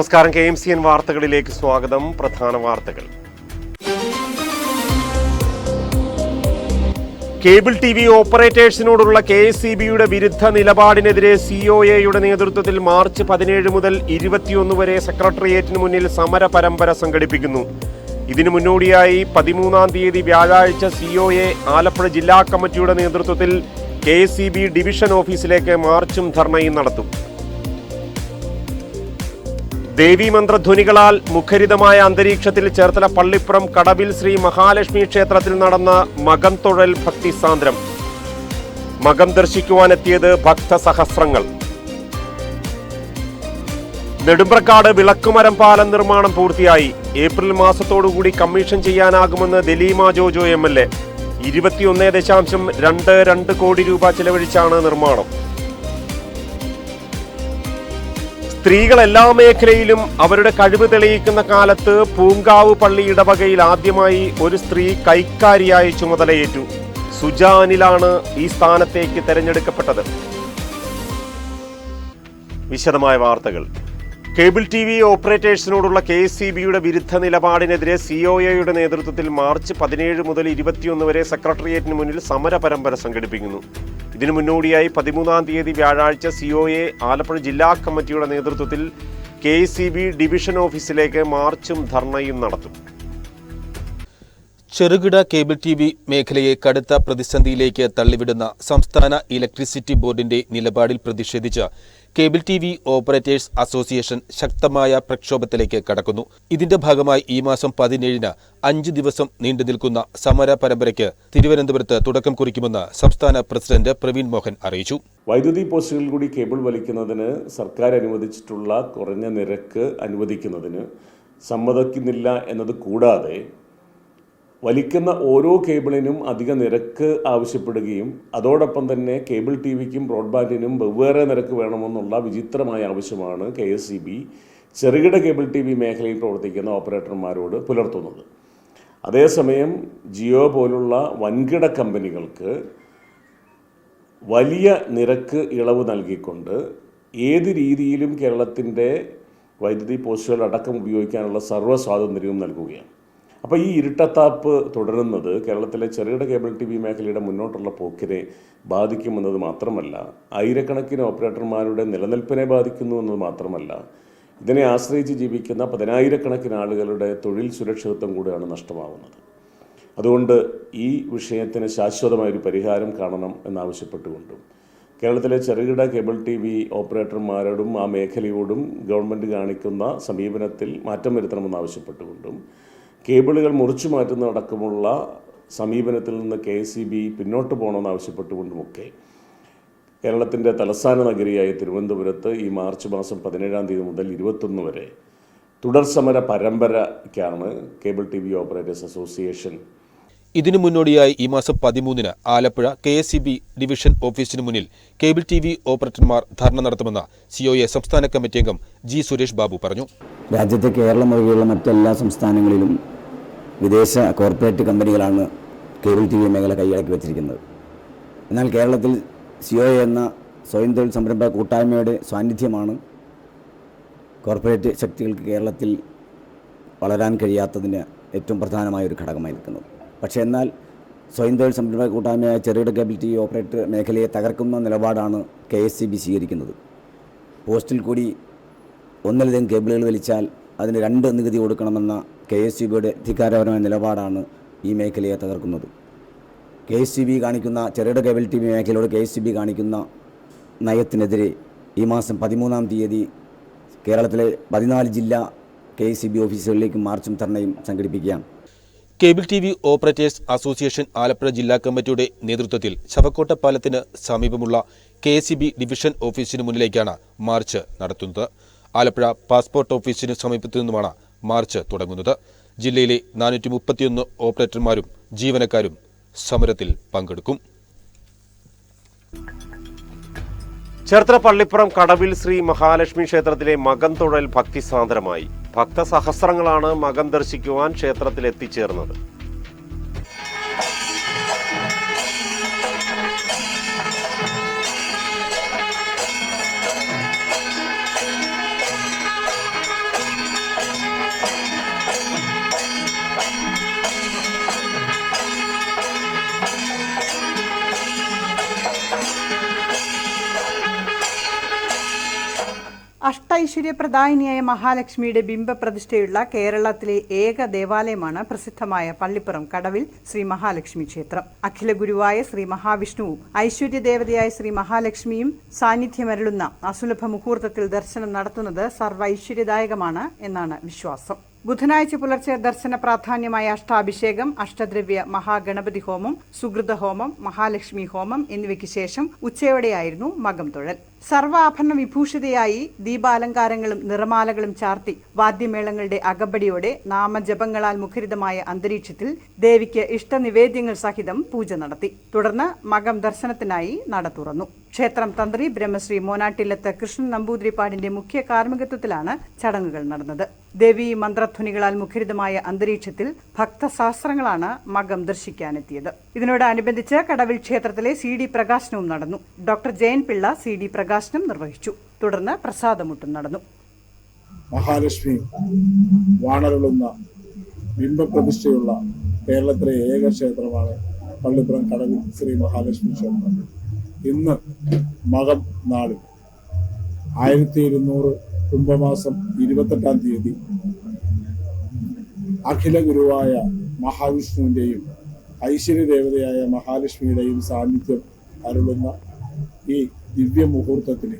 നമസ്കാരം. K M C N വാർത്തകളിലേക്ക് സ്വാഗതം. പ്രധാന വാർത്തകൾ. കേബിൾ ടി വി ഓപ്പറേറ്റേഴ്സിനോടുള്ള കെ എസ് സി ബിയുടെ വിരുദ്ധ നിലപാടിനെതിരെ സി ഒ എയുടെ നേതൃത്വത്തിൽ മാർച്ച് പതിനേഴ് മുതൽ ഇരുപത്തിയൊന്ന് വരെ സെക്രട്ടേറിയറ്റിന് മുന്നിൽ സമര പരമ്പര സംഘടിപ്പിക്കുന്നു. ഇതിനു മുന്നോടിയായി പതിമൂന്നാം തീയതി വ്യാഴാഴ്ച സി ഒ എ ആലപ്പുഴ ജില്ലാ കമ്മിറ്റിയുടെ നേതൃത്വത്തിൽ K S C B division ഓഫീസിലേക്ക് മാർച്ചും ധർണയും നടത്തും. ദേവീമന്ത്രധ്വനികളാൽ മുഖരിതമായ അന്തരീക്ഷത്തിൽ ചേർത്തല പള്ളിപ്പുറം കടവിൽ ശ്രീ മഹാലക്ഷ്മി ക്ഷേത്രത്തിൽ നടന്ന മകം തൊഴൽ ഭക്തിസാന്ദ്രം മകം ദർശിക്കുവാനെത്തിയത് ഭക്തസഹസ്രങ്ങൾ നെടുമ്പ്രക്കാട് വിളക്കുമരം പാലം നിർമ്മാണം പൂർത്തിയായി. ഏപ്രിൽ മാസത്തോടുകൂടി കമ്മീഷൻ ചെയ്യാനാകുമെന്ന് Daleema Jojo M L A. ഇരുപത്തിയൊന്ന് ദശാംശം രണ്ട് രണ്ട് കോടി രൂപ ചെലവഴിച്ചാണ് നിർമ്മാണം. സ്ത്രീകൾ എല്ലാ മേഖലയിലും അവരുടെ കഴിവ് തെളിയിക്കുന്ന കാലത്ത് പൂങ്കാവ് പള്ളി ഇടവകയിൽ ആദ്യമായി ഒരു സ്ത്രീ കൈക്കാരിയായി ചുമതലയേറ്റു. സുജാനിലാണ് ഈ സ്ഥാനത്തേക്ക് തെരഞ്ഞെടുക്കപ്പെട്ടത്. വിശദമായ വാർത്തകൾ. കേബിൾ ടി വി ഓപ്പറേറ്റേഴ്സിനോടുള്ള കെ എസ് ബിയുടെ വിരുദ്ധ നിലപാടിനെതിരെ സി ഒ എയുടെ നേതൃത്വത്തിൽ മാർച്ച് പതിനേഴ് മുതൽ ഇരുപത്തിയൊന്ന് വരെ സെക്രട്ടേറിയറ്റിന് മുന്നിൽ സമര പരമ്പര സംഘടിപ്പിക്കുന്നു. ഇതിനു മുന്നോടിയായി പതിമൂന്നാം തീയതി വ്യാഴാഴ്ച സി ഒ എ ആലപ്പുഴ ജില്ലാ കമ്മിറ്റിയുടെ നേതൃത്വത്തിൽ കെ എസ് ബി ഡിവിഷൻ ഓഫീസിലേക്ക് മാർച്ചും ധർണയും നടത്തും. ചെറുകിട കേബിൾ ടി വി മേഖലയെ കടുത്ത പ്രതിസന്ധിയിലേക്ക് തള്ളിവിടുന്ന സംസ്ഥാന ഇലക്ട്രിസിറ്റി ബോർഡിന്റെ നിലപാടിൽ പ്രതിഷേധിച്ച് cable T V operators association ശക്തമായ പ്രക്ഷോഭത്തിലേക്ക് കടക്കുന്നു. ഇതിന്റെ ഭാഗമായി ഈ മാസം പതിനേഴിന് അഞ്ച് ദിവസം നീണ്ടു നിൽക്കുന്ന സമര പരമ്പരയ്ക്ക് തിരുവനന്തപുരത്ത് തുടക്കം കുറിക്കുമെന്ന് സംസ്ഥാന പ്രസിഡന്റ് പ്രവീൺ മോഹൻ അറിയിച്ചു. വൈദ്യുതി പോസ്റ്റുകളിൽ കൂടി കേബിൾ വലിക്കുന്നതിന് സർക്കാർ അനുവദിച്ചിട്ടുള്ള കുറഞ്ഞ നിരക്ക് അനുവദിക്കുന്നതിന് സമ്മതിക്കുന്നില്ല എന്നത് കൂടാതെ വലിക്കുന്ന ഓരോ കേബിളിനും അധിക നിരക്ക് ആവശ്യപ്പെടുകയും അതോടൊപ്പം തന്നെ കേബിൾ ടി വിക്കും ബ്രോഡ്ബാൻഡിനും വെവ്വേറെ നിരക്ക് വേണമെന്നുള്ള വിചിത്രമായ ആവശ്യമാണ് കെ എസ് സി ബി ചെറുകിട കേബിൾ ടി വി മേഖലയിൽ പ്രവർത്തിക്കുന്ന ഓപ്പറേറ്റർമാരോട് പുലർത്തുന്നത്. അതേസമയം ജിയോ പോലുള്ള വൻകിട കമ്പനികൾക്ക് വലിയ നിരക്ക് ഇളവ് നൽകിക്കൊണ്ട് ഏത് രീതിയിലും കേരളത്തിന്റെ വൈദ്യുതി പോസ്റ്റുകൾ അടക്കം ഉപയോഗിക്കാനുള്ള സർവ സ്വാതന്ത്ര്യവും നൽകുകയാണ്. അപ്പോൾ ഈ ഇരുട്ടത്താപ്പ് തുടരുന്നത് കേരളത്തിലെ ചെറുകിട കേബിൾ ടി വി മേഖലയുടെ മുന്നോട്ടുള്ള പോക്കിനെ ബാധിക്കുമെന്നത് മാത്രമല്ല ആയിരക്കണക്കിന് ഓപ്പറേറ്റർമാരുടെ നിലനിൽപ്പിനെ ബാധിക്കുന്നു എന്നത് മാത്രമല്ല ഇതിനെ ആശ്രയിച്ച് ജീവിക്കുന്ന പതിനായിരക്കണക്കിന് ആളുകളുടെ തൊഴിൽ സുരക്ഷിതത്വം കൂടിയാണ് നഷ്ടമാവുന്നത്. അതുകൊണ്ട് ഈ വിഷയത്തിന് ശാശ്വതമായൊരു പരിഹാരം കാണണം എന്നാവശ്യപ്പെട്ടുകൊണ്ടും കേരളത്തിലെ ചെറുകിട കേബിൾ ടി വി ഓപ്പറേറ്റർമാരോടും ആ മേഖലയോടും ഗവൺമെന്റ് കാണിക്കുന്ന സമീപനത്തിൽ മാറ്റം വരുത്തണമെന്നാവശ്യപ്പെട്ടുകൊണ്ടും കേബിളുകൾ മുറിച്ചു മാറ്റുന്നതടക്കമുള്ള സമീപനത്തിൽ നിന്ന് കെ എസ് സി ബി പിന്നോട്ട് പോകണമെന്ന് ആവശ്യപ്പെട്ടുകൊണ്ടുമൊക്കെ കേരളത്തിന്റെ തലസ്ഥാന നഗരിയായ തിരുവനന്തപുരത്ത് ഈ മാർച്ച് മാസം പതിനേഴാം തീയതി മുതൽ ഇരുപത്തൊന്ന് വരെ തുടർ സമര പരമ്പരയ്ക്കാണ് cable T V operators association ഇതിനു മുന്നോടിയായി ഈ മാസം പതിമൂന്നിന് Alappuzha K S B division ഓഫീസിന് മുന്നിൽ കേബിൾ ടി വി ഓപ്പറേറ്റർമാർ ധർണ നടത്തുമെന്ന് സി ഒ എ സംസ്ഥാന കമ്മിറ്റി അംഗം ജി സുരേഷ് ബാബു പറഞ്ഞു. രാജ്യത്തെ കേരളം ഒഴികെയുള്ള മറ്റെല്ലാ സംസ്ഥാനങ്ങളിലും വിദേശ കോർപ്പറേറ്റ് കമ്പനികളാണ് കേബിൾ ടി വി മേഖല കൈയടക്കി വെച്ചിരിക്കുന്നത്. എന്നാൽ കേരളത്തിൽ സി ഒ എന്ന സ്വയം തൊഴിൽ സംരംഭ കൂട്ടായ്മയുടെ സാന്നിധ്യമാണ് കോർപ്പറേറ്റ് ശക്തികൾക്ക് കേരളത്തിൽ വളരാൻ കഴിയാത്തതിന് ഏറ്റവും പ്രധാനമായ ഒരു ഘടകമായി നിൽക്കുന്നത്. പക്ഷേ എന്നാൽ സ്വയം തൊഴിൽ സംരംഭ കൂട്ടായ്മയായ ചെറുകിട കേബിലിറ്റി ഓപ്പറേറ്റർ മേഖലയെ തകർക്കുന്ന നിലപാടാണ് കെ എസ് സി ബി സ്വീകരിക്കുന്നത്. പോസ്റ്റിൽ കൂടി ഒന്നിലധികം കേബിളുകൾ വലിച്ചാൽ അതിന് രണ്ട് നികുതി കൊടുക്കണമെന്ന കെ എസ് സി ബിയുടെ അധികാരപരമായ നിലപാടാണ് ഈ മേഖലയെ തകർക്കുന്നത്. കെ എസ് സി ബി കാണിക്കുന്ന ചെറുകിട കേബിലിറ്റി മേഖലയോട് കെ എസ് സി ബി കാണിക്കുന്ന നയത്തിനെതിരെ ഈ മാസം പതിമൂന്നാം തീയതി കേരളത്തിലെ പതിനാല് ജില്ലാ കെ എസ് സി ബി ഓഫീസുകളിലേക്ക് മാർച്ചും ധർണയും സംഘടിപ്പിക്കുകയാണ്. Cable T V operators association Alappuzha ജില്ലാ കമ്മിറ്റിയുടെ നേതൃത്വത്തിൽ ശവക്കോട്ട പാലത്തിന് സമീപമുള്ള കെ എസ് ബി ഡിവിഷൻ ഓഫീസിന് മുന്നിലേക്കാണ് മാർച്ച് നടത്തുന്നത്. ആലപ്പുഴ പാസ്പോർട്ട് ഓഫീസിന് സമീപത്തു നിന്നുമാണ് മാർച്ച് തുടങ്ങുന്നത്. ജില്ലയിലെ നാനൂറ്റി മുപ്പത്തിയൊന്ന് ഓപ്പറേറ്റർമാരും ജീവനക്കാരും സമരത്തിൽ പങ്കെടുക്കും. ചേർത്തല പള്ളിപ്പുറം കടവിൽ ശ്രീ മഹാലക്ഷ്മി ക്ഷേത്രത്തിലെ മകൻ തൊഴൽ ഭക്തിസാന്ദ്രമായി ഭക്തസഹസ്രങ്ങളാണ് മകം ദർശിക്കുവാൻ ക്ഷേത്രത്തിൽ എത്തിച്ചേർന്നത് അഷ്ടൈശ്വര്യപ്രദായിനിയായ മഹാലക്ഷ്മിയുടെ ബിംബപ്രതിഷ്ഠയുള്ള കേരളത്തിലെ ഏക ദേവാലയമാണ് പ്രസിദ്ധമായ പള്ളിപ്പുറം കടവിൽ ശ്രീ മഹാലക്ഷ്മി ക്ഷേത്രം. അഖില ഗുരുവായ ശ്രീ മഹാവിഷ്ണുവും ഐശ്വര്യദേവതയായ ശ്രീ മഹാലക്ഷ്മിയും സാന്നിധ്യമരുളുന്ന അസുലഭ മുഹൂർത്തത്തിൽ ദർശനം നടത്തുന്നത് സർവ ഐശ്വര്യദായകമാണ് എന്നാണ് വിശ്വാസം. ബുധനാഴ്ച പുലർച്ചെ ദർശന പ്രാധാന്യമായ അഷ്ടാഭിഷേകം അഷ്ടദ്രവ്യ മഹാഗണപതി ഹോമം സുഹൃത ഹോമം മഹാലക്ഷ്മി ഹോമം എന്നിവയ്ക്ക് ശേഷം ഉച്ചയോടെയായിരുന്നു മകം തുഴൽ. സർവാഭരണ വിഭൂഷിതയായി ദീപാലങ്കാരങ്ങളും നിറമാലകളും ചാർത്തി വാദ്യമേളങ്ങളുടെ അകമ്പടിയോടെ നാമജപങ്ങളാൽ മുഖരിതമായ അന്തരീക്ഷത്തിൽ ദേവിക്ക് ഇഷ്ടനിവേദ്യങ്ങൾ സഹിതം പൂജ നടത്തി. തുടർന്ന് മകം ദർശനത്തിനായി നട തുറന്നു. ക്ഷേത്രം തന്ത്രി ബ്രഹ്മശ്രീ മോനാട്ടില്ലത്ത് കൃഷ്ണൻ നമ്പൂതിരിപ്പാടിന്റെ മുഖ്യ കാർമ്മികത്വത്തിലാണ് ചടങ്ങുകൾ നടന്നത്. ദേവി മന്ത്രധ്വനികളാൽ മുഖരിതമായ അന്തരീക്ഷത്തിൽ ഭക്തശാസ്ത്രങ്ങളാണ് മകം ദർശിക്കാനെത്തിയത്. ഇതിനോടനുബന്ധിച്ച് കടവിൽ ക്ഷേത്രത്തിലെ സി ഡി പ്രകാശനവും നടന്നു. Doctor Jayan Pillai C D പ്രകാശനം നിർവഹിച്ചു. തുടർന്ന് പ്രസാദമുട്ടും നടന്നു. മഹാലക്ഷ്മി വാണരുളുന്ന ബിംബപ്രതിഷ്ഠയുള്ള കേരളത്തിലെ ഏക ക്ഷേത്രമാണ് പള്ളിപ്പുറം കടവിൽ ശ്രീ മഹാലക്ഷ്മി ക്ഷേത്രം. ഇന്ന് മകം നാളിൽ ആയിരത്തി ഇരുന്നൂറ് കുംഭമാസം ഇരുപത്തെട്ടാം തീയതി അഖില ഗുരുവായ മഹാവിഷ്ണുവിന്റെയും ഐശ്വര്യദേവതയായ മഹാലക്ഷ്മിയുടെയും സാന്നിധ്യം അരുളുന്ന ഈ ദിവ്യ മുഹൂർത്തത്തിന്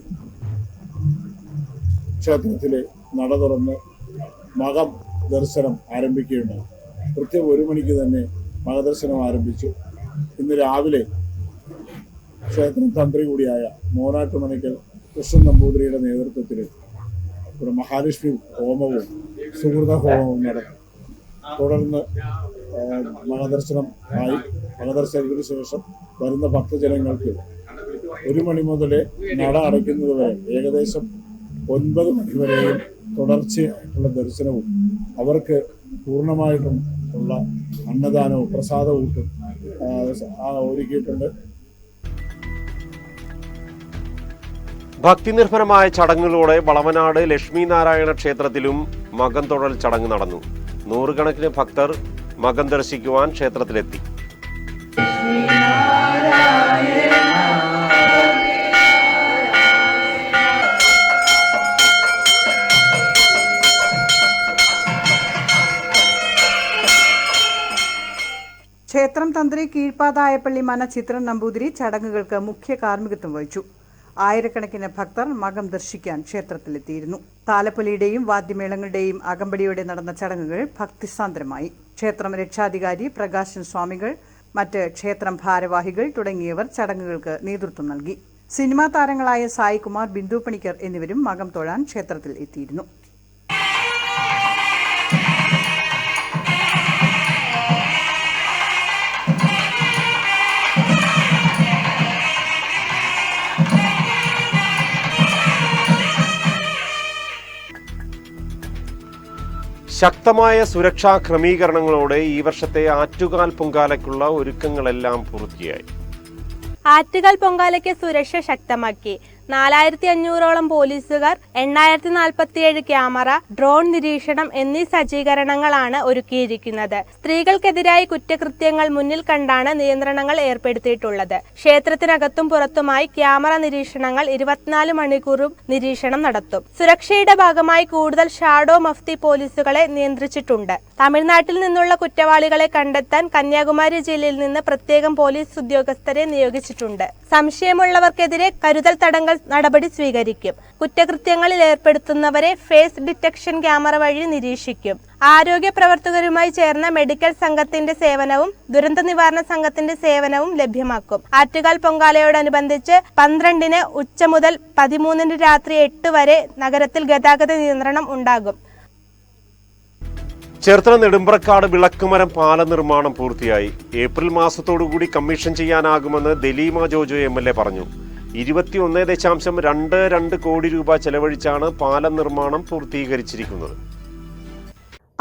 ക്ഷേത്രത്തിലെ നട തുറന്ന് മകം ദർശനം ആരംഭിക്കുകയുണ്ടായി. കൃത്യം ഒരു മണിക്ക് തന്നെ മകദർശനം ആരംഭിച്ചു. ഇന്ന് രാവിലെ ക്ഷേത്രം തന്ത്രി കൂടിയായ മോനാട്ടുമണിക്കൽ കൃഷ്ണൻ നമ്പൂതിരിയുടെ നേതൃത്വത്തിൽ ഒരു മഹാലക്ഷ്മി ഹോമവും സുഹൃത ഹോമവും നടന്നു. തുടർന്ന് മകദർശനം ആയി. മകദർശനത്തിന് ശേഷം വരുന്ന ഭക്തജനങ്ങൾക്ക് ഒരു മണി മുതൽ നട അടയ്ക്കുന്നത് വരെ ഏകദേശം ഒൻപത് മണി വരെയും തുടർച്ചയായിട്ടുള്ള ദർശനവും അവർക്ക് പൂർണമായിട്ടും ഉള്ള അന്നദാനവും പ്രസാദവും ഒരുക്കിയിട്ടുണ്ട്. ഭക്തിനിർഭരമായ ചടങ്ങുകളോടെ വളവനാട് ലക്ഷ്മി നാരായണ ക്ഷേത്രത്തിലും മകൻതൊഴൽ ചടങ്ങ് നടന്നു. നൂറുകണക്കിന് ഭക്തർ മകം ദർശിക്കുവാൻ ക്ഷേത്രത്തിലെത്തി. ക്ഷേത്രം തന്ത്രി കീഴ്പാതായപ്പള്ളി മന ചിത്രൻ നമ്പൂതിരി ചടങ്ങുകൾക്ക് മുഖ്യ കാർമ്മികത്വം വഹിച്ചു. ആയിരക്കണക്കിന് ഭക്തർ മകം ദർശിക്കാൻ ക്ഷേത്രത്തിലെത്തിയിരുന്നു. താലപ്പൊലിയുടെയും വാദ്യമേളങ്ങളുടെയും അകമ്പടിയോടെ നടന്ന ചടങ്ങുകൾ ഭക്തിസാന്ദ്രമായി. ക്ഷേത്രം രക്ഷാധികാരി പ്രകാശൻ സ്വാമികൾ മറ്റ് ക്ഷേത്രം ഭാരവാഹികൾ തുടങ്ങിയവർ ചടങ്ങുകൾക്ക് നേതൃത്വം നൽകി. സിനിമാ താരങ്ങളായ സായികുമാർ ബിന്ദു പണിക്കർ എന്നിവരും മകം തൊഴാൻ ക്ഷേത്രത്തിൽ എത്തിയിരുന്നു. ശക്തമായ സുരക്ഷാ ക്രമീകരണങ്ങളോടെ ഈ വർഷത്തെ ആറ്റുകാൽ പൊങ്കാലയ്ക്കുള്ള ഒരുക്കങ്ങളെല്ലാം പൂർത്തിയായി. ആറ്റുകാൽ പൊങ്കാലയ്ക്ക് സുരക്ഷ ശക്തമാക്കി. നാലായിരത്തി അഞ്ഞൂറോളം പോലീസുകാർ എണ്ണായിരത്തി നാൽപ്പത്തിയേഴ് ക്യാമറ ഡ്രോൺ നിരീക്ഷണം എന്നീ സജ്ജീകരണങ്ങളാണ് ഒരുക്കിയിരിക്കുന്നത്. സ്ത്രീകൾക്കെതിരായ കുറ്റകൃത്യങ്ങൾ മുന്നിൽ കണ്ടാണ് നിയന്ത്രണങ്ങൾ ഏർപ്പെടുത്തിയിട്ടുള്ളത്. ക്ഷേത്രത്തിനകത്തും പുറത്തുമായി ക്യാമറ നിരീക്ഷണങ്ങൾ ഇരുപത്തിനാല് മണിക്കൂറും നിരീക്ഷണം നടത്തും. സുരക്ഷയുടെ ഭാഗമായി കൂടുതൽ ഷാഡോ മഫ്തി പോലീസുകളെ നിയന്ത്രിച്ചിട്ടുണ്ട്. തമിഴ്നാട്ടിൽ നിന്നുള്ള കുറ്റവാളികളെ കണ്ടെത്താൻ കന്യാകുമാരി ജില്ലയിൽ നിന്ന് പ്രത്യേകം പോലീസ് ഉദ്യോഗസ്ഥരെ നിയോഗിച്ചിട്ടുണ്ട്. സംശയമുള്ളവർക്കെതിരെ കരുതൽ തടങ്കൽ നടപടി സ്വീകരിക്കും. കുറ്റകൃത്യങ്ങളിൽ ഏർപ്പെടുത്തുന്നവരെ ഫേസ് ഡിറ്റക്ഷൻ ക്യാമറ വഴി നിരീക്ഷിക്കും. ആരോഗ്യ പ്രവർത്തകരുമായി ചേർന്ന മെഡിക്കൽ സംഘത്തിന്റെ സേവനവും ദുരന്ത നിവാരണ സംഘത്തിന്റെ സേവനവും ലഭ്യമാക്കും. ആറ്റുകാൽ പൊങ്കാലയോടനുബന്ധിച്ച് പന്ത്രണ്ടിന് ഉച്ച മുതൽ പതിമൂന്നിന് രാത്രി എട്ട് വരെ നഗരത്തിൽ ഗതാഗത നിയന്ത്രണം ഉണ്ടാകും. ചേർത്തല നെടുമ്പ്രക്കാട് വിളക്കുമരം പാല നിർമ്മാണം പൂർത്തിയായി. ഏപ്രിൽ മാസത്തോടുകൂടി കമ്മീഷൻ ചെയ്യാനാകുമെന്ന് ദലീമ ജോജോ എം പറഞ്ഞു. ഇരുപത്തിയൊന്ന് ദശാംശം രണ്ട് രണ്ട് കോടി രൂപ ചെലവഴിച്ചാണ് പാലം നിർമ്മാണം പൂർത്തീകരിച്ചിരിക്കുന്നത്.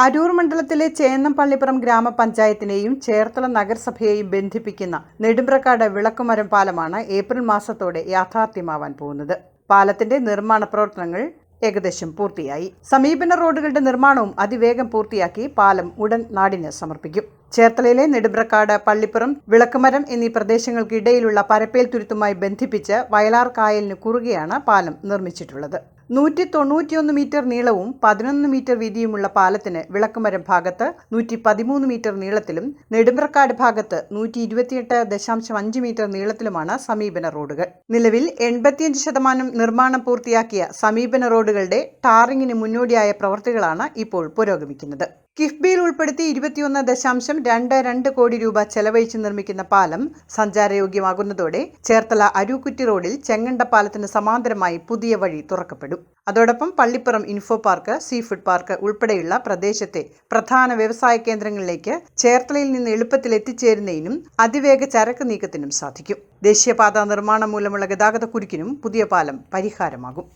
അരൂർ മണ്ഡലത്തിലെ ചേന്നം പള്ളിപ്പുറം ഗ്രാമപഞ്ചായത്തിനെയും ചേർത്തല നഗരസഭയെയും ബന്ധിപ്പിക്കുന്ന നെടുമ്പ്രക്കാട് വിളക്കുമരം പാലമാണ് ഏപ്രിൽ മാസത്തോടെ യാഥാർത്ഥ്യമാവാൻ പോകുന്നത്. പാലത്തിന്റെ നിർമ്മാണ പ്രവർത്തനങ്ങൾ ഏകദേശം പൂർത്തിയായി. സമീപന റോഡുകളുടെ നിർമ്മാണവും അതിവേഗം പൂർത്തിയാക്കി പാലം ഉടൻ നാടിന് സമർപ്പിക്കും. ചേർത്തലയിലെ നെടുമ്പ്രക്കാട് പള്ളിപ്പുറം വിളക്കുമരം എന്നീ പ്രദേശങ്ങൾക്കിടയിലുള്ള പരപ്പേൽ തുരുത്തുമായി ബന്ധിപ്പിച്ച് വയലാർ കായലിന് കുറുകെയാണ് പാലം നിർമ്മിച്ചിട്ടുള്ളത്. നൂറ്റി തൊണ്ണൂറ്റിയൊന്ന് മീറ്റർ നീളവും പതിനൊന്ന് മീറ്റർ വീതിയുമുള്ള പാലത്തിന് വിളക്കുമരം ഭാഗത്ത് നൂറ്റി പതിമൂന്ന് മീറ്റർ നീളത്തിലും നെടുമ്പ്രക്കാട് ഭാഗത്ത് നൂറ്റി ഇരുപത്തിയെട്ട് ദശാംശം അഞ്ച് മീറ്റർ നീളത്തിലുമാണ് സമീപന റോഡുകൾ. നിലവിൽ എൺപത്തിയഞ്ച് ശതമാനം നിർമ്മാണം പൂർത്തിയാക്കിയ സമീപന റോഡുകളുടെ ടാറിങ്ങിന് മുന്നോടിയായ പ്രവൃത്തികളാണ് ഇപ്പോൾ പുരോഗമിക്കുന്നത്. കിഫ്ബിയിൽ ഉൾപ്പെടുത്തി ഇരുപത്തിയൊന്ന് ദശാംശം രണ്ട് രണ്ട് കോടി രൂപ ചെലവഴിച്ച് നിർമ്മിക്കുന്ന പാലം സഞ്ചാരയോഗ്യമാകുന്നതോടെ ചേർത്തല അരൂക്കുറ്റി റോഡിൽ ചെങ്ങണ്ട പാലത്തിന് സമാന്തരമായി പുതിയ വഴി തുറക്കപ്പെടും. അതോടൊപ്പം Pallippuram info park seafood park ഉൾപ്പെടെയുള്ള പ്രദേശത്തെ പ്രധാന വ്യവസായ കേന്ദ്രങ്ങളിലേക്ക് ചേർത്തലയിൽ നിന്ന് എളുപ്പത്തിൽ എത്തിച്ചേരുന്നതിനും അതിവേഗ ചരക്ക് നീക്കത്തിനും സാധിക്കും. ദേശീയപാത നിർമ്മാണം മൂലമുള്ള ഗതാഗത കുരുക്കിനും പുതിയ പാലം പരിഹാരമാകും.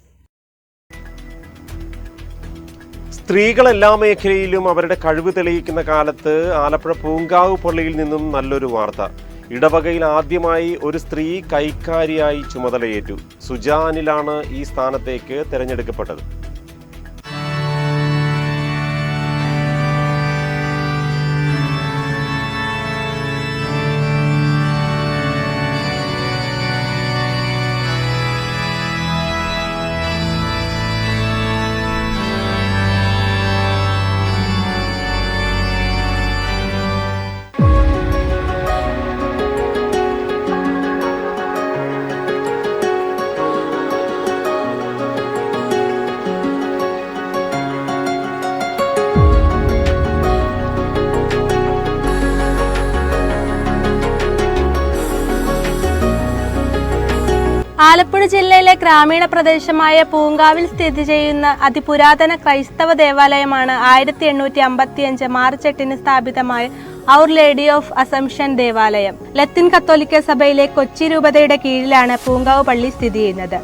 സ്ത്രീകൾ എല്ലാ മേഖലയിലും അവരുടെ കഴിവ് തെളിയിക്കുന്ന കാലത്ത് ആലപ്പുഴ പൂങ്കാവ് പള്ളിയിൽ നിന്നും നല്ലൊരു വാർത്ത. ഇടവകയിൽ ആദ്യമായി ഒരു സ്ത്രീ കൈക്കാരിയായി ചുമതലയേറ്റു. സുജാനിലാണ് ഈ സ്ഥാനത്തേക്ക് തിരഞ്ഞെടുക്കപ്പെട്ടത്. ഗ്രാമീണ പ്രദേശമായ പൂങ്കാവിൽ സ്ഥിതി ചെയ്യുന്ന അതിപുരാതന ക്രൈസ്തവ ദേവാലയമാണ് ആയിരത്തി എണ്ണൂറ്റി അമ്പത്തിയഞ്ച് മാർച്ച് എട്ടിന് സ്ഥാപിതമായ ഔർ ലേഡി ഓഫ് അസംഷൻ ദേവാലയം. ലത്തിൻ കത്തോലിക്ക സഭയിലെ കൊച്ചി രൂപതയുടെ കീഴിലാണ് പൂങ്കാവ് പള്ളി സ്ഥിതി ചെയ്യുന്നത്.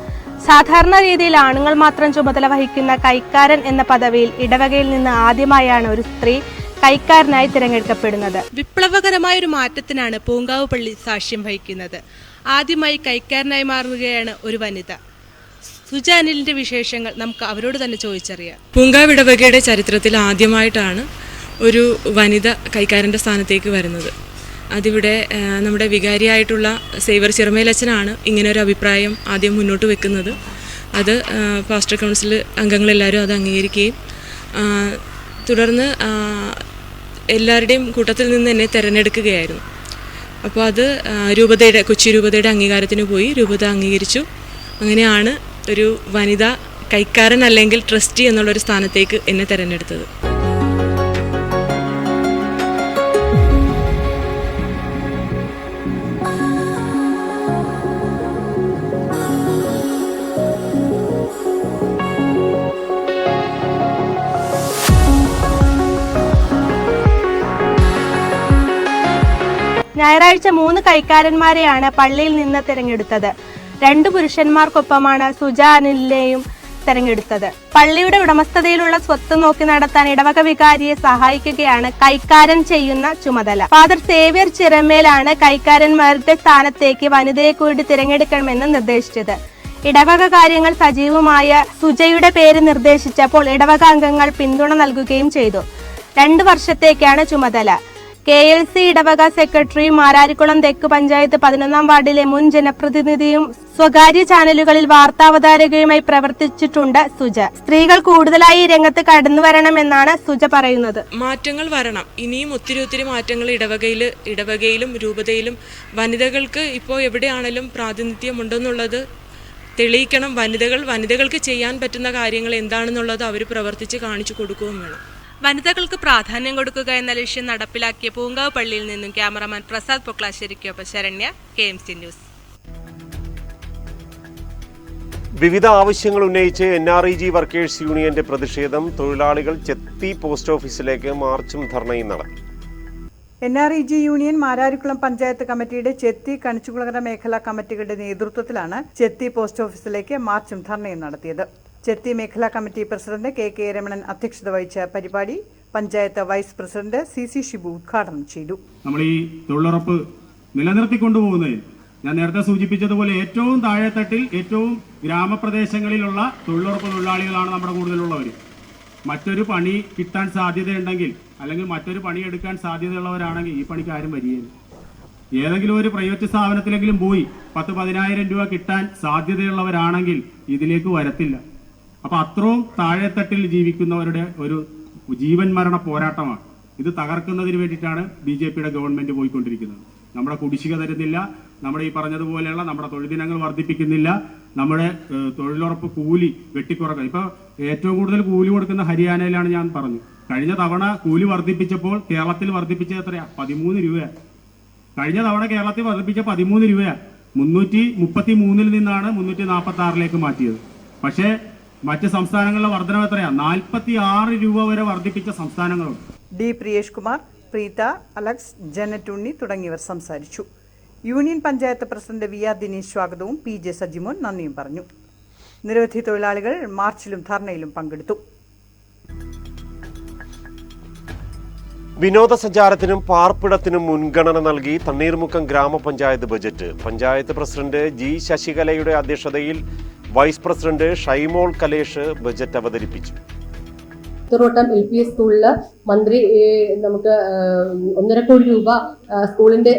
സാധാരണ രീതിയിൽ ആണുങ്ങൾ മാത്രം ചുമതല വഹിക്കുന്ന കൈക്കാരൻ എന്ന പദവിയിൽ ഇടവകയിൽ നിന്ന് ആദ്യമായാണ് ഒരു സ്ത്രീ കൈക്കാരനായി തിരഞ്ഞെടുക്കപ്പെടുന്നത്. വിപ്ലവകരമായ ഒരു മാറ്റത്തിനാണ് പൂങ്കാവ് പള്ളി സാക്ഷ്യം വഹിക്കുന്നത്. ആദ്യമായി കൈക്കാരനായി മാറുകയാണ് ഒരു വനിത. സുജാനിലിന്റെ വിശേഷങ്ങൾ നമുക്ക് അവരോട് തന്നെ ചോദിച്ചറിയാം. പൂങ്കാവ് ഇടവകയുടെ ചരിത്രത്തിൽ ആദ്യമായിട്ടാണ് ഒരു വനിത കൈക്കാരന്റെ സ്ഥാനത്തേക്ക് വരുന്നത്. അതിവിടെ നമ്മുടെ വികാരിയായിട്ടുള്ള സേവർ ചിറമേലച്ചനാണ് ഇങ്ങനെ ഒരു അഭിപ്രായം ആദ്യം മുന്നോട്ട് വെക്കുന്നത്. അത് പാസ്റ്റർ കൗൺസിൽ അംഗങ്ങളെല്ലാവരും അത് അംഗീകരിക്കുകയും തുടർന്ന് എല്ലാവരുടെയും കൂട്ടത്തിൽ നിന്ന് എന്നെ തിരഞ്ഞെടുക്കുകയായിരുന്നു. അപ്പോൾ അത് രൂപതയുടെ കൊച്ചി രൂപതയുടെ അംഗീകാരത്തിന് പോയി രൂപത അംഗീകരിച്ചു. അങ്ങനെയാണ് ഒരു വനിത കൈക്കാരൻ അല്ലെങ്കിൽ ട്രസ്റ്റി എന്നുള്ളൊരു സ്ഥാനത്തേക്ക് എന്നെ തിരഞ്ഞെടുത്തത്. ഞായറാഴ്ച മൂന്ന് കൈക്കാരന്മാരെയാണ് പള്ളിയിൽ നിന്ന് തിരഞ്ഞെടുത്തത്. രണ്ട് പുരുഷന്മാർക്കൊപ്പമാണ് സുജ അനിലിനെയും തെരഞ്ഞെടുത്തത്. പള്ളിയുടെ ഉടമസ്ഥതയിലുള്ള സ്വത്ത് നോക്കി നടത്താൻ ഇടവക വികാരിയെ സഹായിക്കുകയാണ് കൈക്കാരൻ ചെയ്യുന്ന ചുമതല. ഫാദർ സേവ്യർ ചിറമേലാണ് കൈക്കാരന്മാരുടെ സ്ഥാനത്തേക്ക് വനിതയെ കൂടി തിരഞ്ഞെടുക്കണമെന്ന് നിർദ്ദേശിച്ചത്. ഇടവക കാര്യങ്ങൾ സജീവമായ സുജയുടെ പേര് നിർദ്ദേശിച്ചപ്പോൾ ഇടവക അംഗങ്ങൾ പിന്തുണ നൽകുകയും ചെയ്തു. രണ്ടു വർഷത്തേക്കാണ് ചുമതല. കെ എൽ സി ഇടവക സെക്രട്ടറി മാരാരിക്കുളം തെക്ക് പഞ്ചായത്ത് പതിനൊന്നാം വാർഡിലെ മുൻ ജനപ്രതിനിധിയും സ്വകാര്യ ചാനലുകളിൽ വാർത്താവതാരകയുമായി പ്രവർത്തിച്ചിട്ടുണ്ട് സുജ. സ്ത്രീകൾ കൂടുതലായി രംഗത്ത് കടന്നു വരണമെന്നാണ് സുജ പറയുന്നത്. മാറ്റങ്ങൾ വരണം. ഇനിയും ഒത്തിരി ഒത്തിരി മാറ്റങ്ങൾ ഇടവകയിൽ ഇടവകയിലും രൂപതയിലും വനിതകൾക്ക് ഇപ്പോൾ എവിടെയാണെങ്കിലും പ്രാതിനിധ്യമുണ്ടെന്നുള്ളത് തെളിയിക്കണം. വനിതകൾ വനിതകൾക്ക് ചെയ്യാൻ പറ്റുന്ന കാര്യങ്ങൾ എന്താണെന്നുള്ളത് അവർ പ്രവർത്തിച്ച് കാണിച്ചു കൊടുക്കുകയും വേണം. വനിതകൾക്ക് പ്രാധാന്യം കൊടുക്കുക എന്ന ലക്ഷ്യം നടപ്പിലാക്കിയ പൂങ്കാവ് പള്ളിയിൽ നിന്നും cameraman Prasad പൊക്ലാശ്ശേരിക്കൊപ്പം Saranya K M C news. വിവിധ ആവശ്യങ്ങൾ ഉന്നയിച്ച് N R E G workers യൂണിയന്റെ പ്രതിഷേധം തൊഴിലാളികൾ ചെത്തി പോസ്റ്റ് ഓഫീസിലേക്ക് മാർച്ചും ധർണയും നടത്തി. N R E G union Mararikulam panchayat കമ്മിറ്റിയുടെ ചെത്തി കണിച്ചുകുളങ്ങര മേഖലാ കമ്മിറ്റികളുടെ നേതൃത്വത്തിലാണ് ചെത്തി പോസ്റ്റ് ഓഫീസിലേക്ക് മാർച്ചും ധർണയും നടത്തിയത്. ചെത്തി മേഖലാ committee president K K Ramanan അധ്യക്ഷത വഹിച്ച പരിപാടി panchayat vice president C C Shibu ഉദ്ഘാടനം ചെയ്തു. നമ്മൾ ഈ തൊഴിലുറപ്പ് നിലനിർത്തിക്കൊണ്ടുപോകുന്നതിൽ ഞാൻ നേരത്തെ സൂചിപ്പിച്ചതുപോലെ ഏറ്റവും താഴെത്തട്ടിൽ ഏറ്റവും ഗ്രാമപ്രദേശങ്ങളിലുള്ള തൊഴിലുറപ്പ് തൊഴിലാളികളാണ് നമ്മുടെ കൂടുതലുള്ളവർ. മറ്റൊരു പണി കിട്ടാൻ സാധ്യതയുണ്ടെങ്കിൽ അല്ലെങ്കിൽ മറ്റൊരു പണി എടുക്കാൻ സാധ്യതയുള്ളവരാണെങ്കിൽ ഈ പണിക്ക് ആരും വരികയില്ല. ഏതെങ്കിലും ഒരു പ്രൈവറ്റ് സ്ഥാപനത്തിലെങ്കിലും പോയി പത്ത് പതിനായിരം രൂപ കിട്ടാൻ സാധ്യതയുള്ളവരാണെങ്കിൽ ഇതിലേക്ക് വരത്തില്ല. അപ്പൊ അത്രയും താഴെത്തട്ടിൽ ജീവിക്കുന്നവരുടെ ഒരു ജീവൻ മരണ പോരാട്ടമാണ്. ഇത് തകർക്കുന്നതിന് വേണ്ടിയിട്ടാണ് ബി ജെ പിയുടെ ഗവൺമെന്റ് പോയിക്കൊണ്ടിരിക്കുന്നത്. നമ്മുടെ കുടിശ്ശിക തരുന്നില്ല നമ്മുടെ ഈ പറഞ്ഞതുപോലെയുള്ള നമ്മുടെ തൊഴിൽദിനങ്ങൾ വർദ്ധിപ്പിക്കുന്നില്ല നമ്മുടെ തൊഴിലുറപ്പ് കൂലി വെട്ടിക്കുറക്കുക ഇപ്പൊ ഏറ്റവും കൂടുതൽ കൂലി കൊടുക്കുന്ന ഹരിയാനയിലാണ് ഞാൻ പറഞ്ഞു കഴിഞ്ഞ തവണ കൂലി വർദ്ധിപ്പിച്ചപ്പോൾ കേരളത്തിൽ വർദ്ധിപ്പിച്ചത് എത്രയാ? പതിമൂന്ന് രൂപയാണ് കഴിഞ്ഞ തവണ കേരളത്തിൽ വർദ്ധിപ്പിച്ച പതിമൂന്ന് രൂപയാണ് മുന്നൂറ്റി മുപ്പത്തി മൂന്നിൽ നിന്നാണ് മുന്നൂറ്റി നാൽപ്പത്തി ആറിലേക്ക് മാറ്റിയത്. പക്ഷേ മറ്റ് സംസ്ഥാനങ്ങളിലെ വർധനം എത്രയാ? നാൽപ്പത്തി ആറ് രൂപ വരെ വർദ്ധിപ്പിച്ച സംസ്ഥാനങ്ങളുണ്ട്. D Priyesh Kumar Preetha Alex Janet Unni തുടങ്ങിയവർ സംസാരിച്ചു. Union panchayat president V R Dinesh സ്വാഗതവും പി ജെ സജിമോൻ നന്ദിയും പറഞ്ഞു. നിരവധി തൊഴിലാളികൾ മാർച്ചിലും ധർണയിലും പങ്കെടുത്തു. വിനോദസഞ്ചാരത്തിനും പാർപ്പിടത്തിനും മുൻഗണന നൽകി തണ്ണീർമുക്കം ഗ്രാമപഞ്ചായത്ത് ബജറ്റ്. പഞ്ചായത്ത് പ്രസിഡന്റ് ജി ശശികലയുടെ അധ്യക്ഷതയിൽ vice president Shymol Kalesh budget അവതരിപ്പിച്ചു. ഉത്തരോട്ടം എൽ പി സ്കൂളിൽ മന്ത്രി നമുക്ക് ഒന്നര കോടി രൂപ സ്കൂളിന്റെ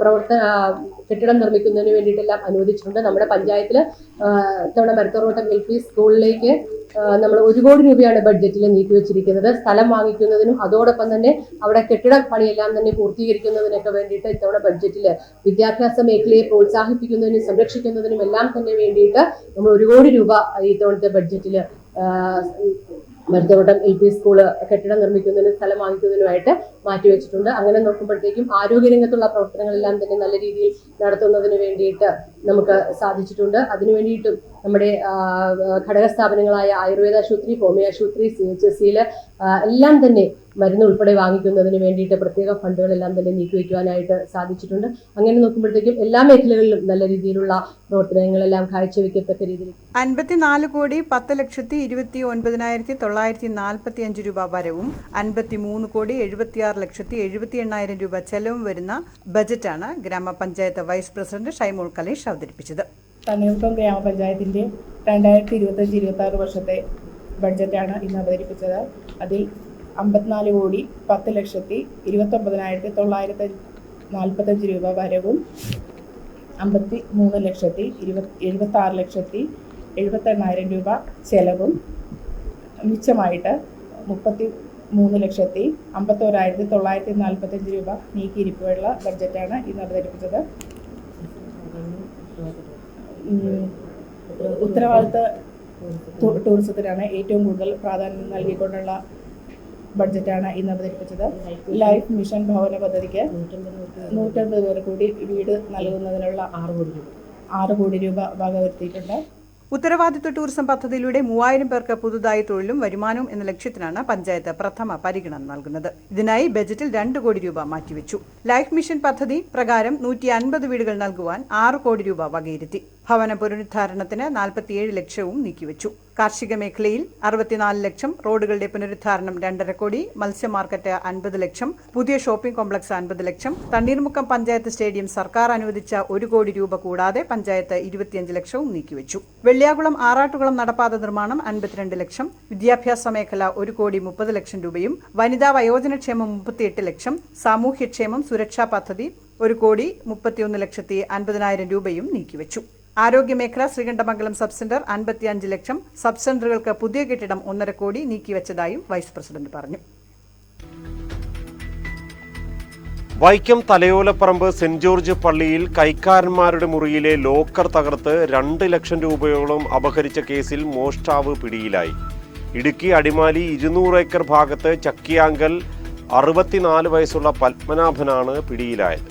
പ്രവർത്തന കെട്ടിടം നിർമ്മിക്കുന്നതിന് വേണ്ടിയിട്ടെല്ലാം അനുവദിച്ചിട്ടുണ്ട്. നമ്മുടെ പഞ്ചായത്തിൽ ഇത്തവണ മരത്തറോട്ടം എൽ പി സ്കൂളിലേക്ക് നമ്മൾ ഒരു കോടി രൂപയാണ് ബഡ്ജറ്റിൽ നീക്കി വെച്ചിരിക്കുന്നത്. സ്ഥലം വാങ്ങിക്കുന്നതിനും അതോടൊപ്പം തന്നെ അവിടെ കെട്ടിട പണിയെല്ലാം തന്നെ പൂർത്തീകരിക്കുന്നതിനൊക്കെ വേണ്ടിയിട്ട് ഇത്തവണ ബഡ്ജറ്റിൽ വിദ്യാഭ്യാസ മേഖലയെ പ്രോത്സാഹിപ്പിക്കുന്നതിനും സംരക്ഷിക്കുന്നതിനും എല്ലാം തന്നെ വേണ്ടിയിട്ട് നമ്മൾ ഒരു കോടി രൂപ ഇത്തവണത്തെ ബഡ്ജറ്റിൽ മരുത്തോട്ടം എൽ പി സ്കൂൾ കെട്ടിടം നിർമ്മിക്കുന്നതിനും സ്ഥലം വാങ്ങിക്കുന്നതിനുമായിട്ട് മാറ്റിവെച്ചിട്ടുണ്ട് അങ്ങനെ നോക്കുമ്പോഴത്തേക്കും ആരോഗ്യരംഗത്തുള്ള പ്രവർത്തനങ്ങളെല്ലാം തന്നെ നല്ല രീതിയിൽ നടത്തുന്നതിന് വേണ്ടിയിട്ട് നമുക്ക് സാധിച്ചിട്ടുണ്ട്. അതിനു വേണ്ടിയിട്ടും നമ്മുടെ ഘടക സ്ഥാപനങ്ങളായ ആയുർവേദ ആശുപത്രി ഹോമിയോ ആശുപത്രി സി എച്ച് എസ് സിയിൽ എല്ലാം തന്നെ മരുന്ന് ഉൾപ്പെടെ വാങ്ങിക്കുന്നതിന് വേണ്ടിയിട്ട് പ്രത്യേക ഫണ്ടുകളെല്ലാം തന്നെ നീക്കിവെക്കുവാനായിട്ട് സാധിച്ചിട്ടുണ്ട്. അങ്ങനെ നോക്കുമ്പോഴത്തേക്കും എല്ലാ മേഖലകളിലും നല്ല രീതിയിലുള്ള പ്രവർത്തനങ്ങളെല്ലാം കാഴ്ചവെക്കത്തക്ക രീതിയിൽ. അൻപത്തിനാല് കോടി പത്ത് ലക്ഷത്തി ഇരുപത്തി ഒൻപതിനായിരത്തി തൊള്ളായിരത്തി നാൽപ്പത്തി അഞ്ച് രൂപ വരവും അൻപത്തി മൂന്ന് കോടി എഴുപത്തിയാറ് ലക്ഷത്തി എഴുപത്തി എണ്ണായിരം രൂപ ചെലവും വരുന്ന ബജറ്റാണ് ഗ്രാമപഞ്ചായത്ത് വൈസ് പ്രസിഡന്റ് ഷൈമോൾ കലേഷ് അവതരിപ്പിച്ചത്. തണ്ണീർമുക്കം ഗ്രാമപഞ്ചായത്തിന്റെ രണ്ടായിരത്തി ഇരുപത്തഞ്ച് ഇരുപത്തി ആറ് വർഷത്തെ ബഡ്ജറ്റാണ് ഇന്ന് അവതരിപ്പിച്ചത്. അതിൽ അമ്പത്തിനാല് കോടി പത്ത് ലക്ഷത്തി ഇരുപത്തൊമ്പതിനായിരത്തി തൊള്ളായിരത്തി നാൽപ്പത്തഞ്ച് രൂപ വരവും അമ്പത്തി മൂന്ന് ലക്ഷത്തി ഇരുപത്തി എഴുപത്തി ആറ് ലക്ഷത്തി എഴുപത്തെണ്ണായിരം രൂപ ചെലവും മിച്ചമായിട്ട് മുപ്പത്തി മൂന്ന് ലക്ഷത്തി അമ്പത്തോരായിരത്തി തൊള്ളായിരത്തി നാൽപ്പത്തഞ്ച് രൂപ നീക്കിയിരിപ്പുള്ള ബഡ്ജറ്റാണ് ഇന്ന് അവതരിപ്പിച്ചത് ഉത്തരവാദിത്ത ടൂറിസത്തിനാണ് ഏറ്റവും കൂടുതൽ പ്രാധാന്യം നൽകിക്കൊണ്ടുള്ള ബഡ്ജറ്റാണ് ഇന്ന് അവതരിപ്പിച്ചത്. ലൈഫ് മിഷൻ ഭവന പദ്ധതിക്ക് നൂറ്റമ്പത് പേർ കൂടി വീട് നൽകുന്നതിനുള്ള ആറ് കോടി രൂപ ആറ് കോടി രൂപ വകവരുത്തിയിട്ടുണ്ട്. ഉത്തരവാദിത്വ ടൂറിസം പദ്ധതിയിലൂടെ മൂവായിരം പേർക്ക് പുതുതായി തൊഴിലും വരുമാനവും എന്ന ലക്ഷ്യത്തിനാണ് പഞ്ചായത്ത് പ്രഥമ പരിഗണന നൽകുന്നത്. ഇതിനായി ബജറ്റിൽ രണ്ട് കോടി രൂപ മാറ്റിവെച്ചു. ലൈഫ് മിഷൻ പദ്ധതി പ്രകാരം നൂറ്റി അൻപത് വീടുകൾ നൽകുവാൻ ആറ് കോടി രൂപ വകയിരുത്തി. ഭവന പുനരുദ്ധാരണത്തിന് നാൽപ്പത്തിയേഴ് ലക്ഷവും നീക്കിവെച്ചു. കാർഷിക മേഖലയിൽ അറുപത്തിനാല് ലക്ഷം റോഡുകളുടെ പുനരുദ്ധാരണം രണ്ടര കോടി മത്സ്യ മാർക്കറ്റ് അൻപത് ലക്ഷം പുതിയ ഷോപ്പിംഗ് കോംപ്ലക്സ് അൻപത് ലക്ഷം തണ്ണീർമുക്കം പഞ്ചായത്ത് സ്റ്റേഡിയം സർക്കാർ അനുവദിച്ച ഒരു കോടി രൂപ കൂടാതെ പഞ്ചായത്ത് ഇരുപത്തിയഞ്ച് ലക്ഷവും നീക്കിവച്ചു. വെള്ളിയാകുളം ആറാട്ടുകുളം നടപ്പാത നിർമ്മാണം അൻപത്തിരണ്ട് ലക്ഷം വിദ്യാഭ്യാസ മേഖല ഒരു കോടി മുപ്പത് ലക്ഷം രൂപയും വനിതാ വയോജനക്ഷേമം മുപ്പത്തിയെട്ട് ലക്ഷം സാമൂഹ്യക്ഷേമം സുരക്ഷാ പദ്ധതി ഒരു കോടി മുപ്പത്തിയൊന്ന് ലക്ഷത്തി അൻപതിനായിരം രൂപയും നീക്കിവെച്ചു. ആരോഗ്യമേഖല ശ്രീകണ്ഠമംഗലം സബ് സെന്റർ അൻപത്തിയഞ്ച് ലക്ഷം സബ് സെന്ററുകൾക്ക് പുതിയ കെട്ടിടം ഒന്നര കോടി നീക്കിവെച്ചതായും വൈസ് പ്രസിഡന്റ് പറഞ്ഞു. വൈക്കം തലയോലപ്പറമ്പ് സെന്റ് ജോർജ് പള്ളിയിൽ കൈക്കാരന്മാരുടെ മുറിയിലെ ലോക്കർ തകർത്ത് രണ്ട് ലക്ഷം രൂപയോളം അപഹരിച്ച കേസിൽ മോഷ്ടാവ് പിടിയിലായി. ഇടുക്കി അടിമാലി ഇരുന്നൂറ് ഏക്കർ ഭാഗത്ത് ചക്കിയാങ്കൽ അറുപത്തിനാല് വയസ്സുള്ള പത്മനാഭനാണ് പിടിയിലായത്.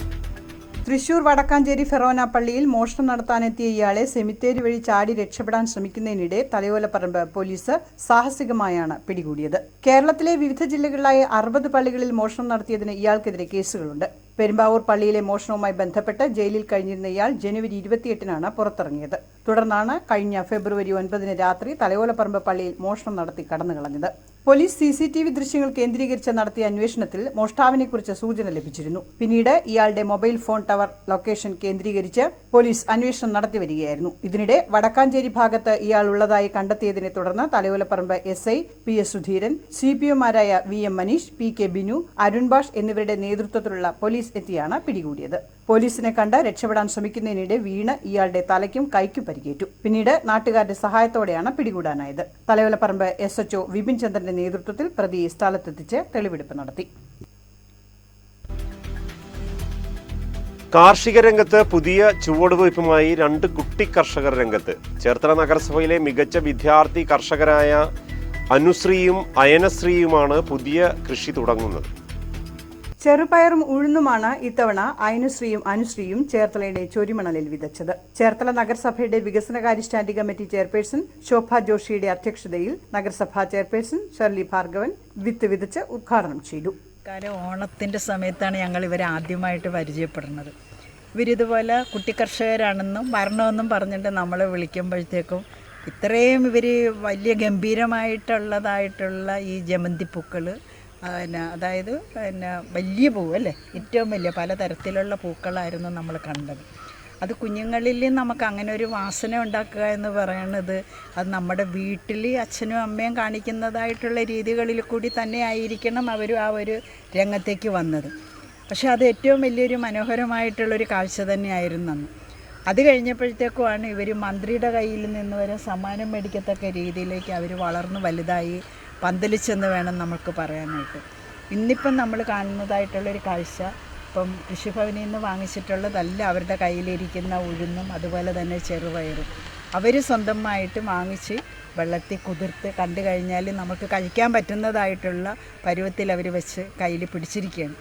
തൃശൂർ വടക്കാഞ്ചേരി ഫെറോന പള്ളിയിൽ മോഷണം നടത്താനെത്തിയ ഇയാളെ സെമിത്തേരി വഴി ചാടി രക്ഷപ്പെടാൻ ശ്രമിക്കുന്നതിനിടെ തലയോലപ്പറമ്പ് പോലീസ് സാഹസികമായാണ് പിടികൂടിയത്. കേരളത്തിലെ വിവിധ ജില്ലകളിലായി അറുപത് പള്ളികളിൽ മോഷണം നടത്തിയതിന് ഇയാൾക്കെതിരെ കേസുകളുണ്ട്. പെരുമ്പാവൂർ പള്ളിയിലെ മോഷണവുമായി ബന്ധപ്പെട്ട് ജയിലിൽ കഴിഞ്ഞിരുന്ന ഇയാൾ ജനുവരി ഇരുപത്തിയെട്ടിനാണ് പുറത്തിറങ്ങിയത്. തുടർന്നാണ് കഴിഞ്ഞ ഫെബ്രുവരി ഒൻപതിന് രാത്രി തലയോലപ്പറമ്പ് പള്ളിയിൽ മോഷണം നടത്തി കടന്നുകളഞ്ഞത്. Police C C T V ദൃശ്യങ്ങൾ കേന്ദ്രീകരിച്ച് നടത്തിയ അന്വേഷണത്തിൽ മോഷ്ടാവിനെക്കുറിച്ച് സൂചന ലഭിച്ചിരുന്നു. പിന്നീട് ഇയാളുടെ മൊബൈൽ ഫോൺ ടവർ ലൊക്കേഷൻ കേന്ദ്രീകരിച്ച് പോലീസ് അന്വേഷണം നടത്തിവരികയായിരുന്നു ഇതിനിടെ വടക്കാഞ്ചേരി ഭാഗത്ത് ഇയാൾ ഉള്ളതായി കണ്ടെത്തിയതിനെ തുടർന്ന് Thalayolaparambu S I P S Sudheeran C P ഒമാരായ V M Maneesh P K Binu Arun Bash എന്നിവരുടെ നേതൃത്വത്തിലുള്ള പോലീസ് എത്തിയാണ് പിടികൂടിയത്. പോലീസിനെ കണ്ട് രക്ഷപ്പെടാൻ ശ്രമിക്കുന്നതിനിടെ വീണ് ഇയാളുടെ തലയ്ക്കും കൈക്കും പരിക്കേറ്റു. പിന്നീട് നാട്ടുകാരുടെ സഹായത്തോടെയാണ് പിടികൂടാനായത്. Thalayolaparambu S H O Vipin ചന്ദ്രന്റെ നേതൃത്വത്തിൽ പ്രതി സ്ഥലത്തെത്തിച്ച് തെളിവെടുപ്പ് നടത്തി. കാർഷിക രംഗത്ത് പുതിയ ചുവടുവയ്പുമായി രണ്ട് കുട്ടി കർഷകർ രംഗത്ത്. ചേർത്തല നഗരസഭയിലെ മികച്ച വിദ്യാർത്ഥി കർഷകരായ അനുശ്രീയും അയനശ്രീയുമാണ് പുതിയ കൃഷി തുടങ്ങുന്നത്. ചെറുപയറും ഉഴുന്നുമാണ് ഇത്തവണ അയനുശ്രീയും അനുശ്രീയും ചേർത്തലയുടെ ചൊരിമണലിൽ വിതച്ചത്. ചേർത്തല നഗരസഭയുടെ വികസനകാര്യ സ്റ്റാൻഡിംഗ് കമ്മിറ്റി ചെയർപേഴ്സൺ ശോഭ ജോഷിയുടെ അധ്യക്ഷതയിൽ നഗരസഭാ ചെയർപേഴ്സൺ ഷെർലി ഭാർഗവൻ വിത്ത് വിതച്ച് ഉദ്ഘാടനം ചെയ്തു. കാലം ഓണത്തിന്റെ സമയത്താണ് ഞങ്ങൾ ഇവരെ ആദ്യമായിട്ട് പരിചയപ്പെടുന്നത്. ഇവരിതുപോലെ കുട്ടി കർഷകരാണെന്നും വരണമെന്നും പറഞ്ഞിട്ട് നമ്മളെ വിളിക്കുമ്പോഴത്തേക്കും ഇത്രയും ഇവർ വലിയ ഗംഭീരമായിട്ടുള്ളതായിട്ടുള്ള ഈ ജമന്തി പൂക്കൾ പിന്നെ അതായത് പിന്നെ വലിയ പൂവ് അല്ലേ? ഏറ്റവും വലിയ പലതരത്തിലുള്ള പൂക്കളായിരുന്നു നമ്മൾ കണ്ടത്. അത് കുഞ്ഞുങ്ങളിൽ നമുക്ക് അങ്ങനെ ഒരു വാസന ഉണ്ടാക്കുക എന്ന് പറയുന്നത് അത് നമ്മുടെ വീട്ടിൽ അച്ഛനും അമ്മയും കാണിക്കുന്നതായിട്ടുള്ള രീതികളിൽ കൂടി തന്നെ ആയിരിക്കണം അവരും ആ ഒരു രംഗത്തേക്ക് വന്നത്. പക്ഷേ അത് ഏറ്റവും വലിയൊരു മനോഹരമായിട്ടുള്ളൊരു കാഴ്ച തന്നെയായിരുന്നു അന്ന്. അത് കഴിഞ്ഞപ്പോഴത്തേക്കുമാണ് ഇവർ മന്ത്രിയുടെ കയ്യിൽ നിന്ന് വരെ സമ്മാനം മേടിക്കത്തക്ക രീതിയിലേക്ക് അവർ വളർന്ന് വലുതായി. പന്തലിച്ചെന്ന് വേണം നമുക്ക് പറയാനായിട്ട്. ഇന്നിപ്പം നമ്മൾ കാണുന്നതായിട്ടുള്ളൊരു കാഴ്ച ഇപ്പം കൃഷിഭവനിൽ നിന്ന് വാങ്ങിച്ചിട്ടുള്ളതല്ല അവരുടെ കയ്യിലിരിക്കുന്ന ഉഴുന്നും അതുപോലെ തന്നെ ചെറുപയറും. അവർ സ്വന്തമായിട്ട് വാങ്ങിച്ച് വെള്ളത്തിൽ കുതിർത്ത് കണ്ടു കഴിഞ്ഞാൽ നമുക്ക് കഴിക്കാൻ പറ്റുന്നതായിട്ടുള്ള പരുവത്തിൽ അവർ വെച്ച് കയ്യിൽ പിടിച്ചിരിക്കുകയാണ്.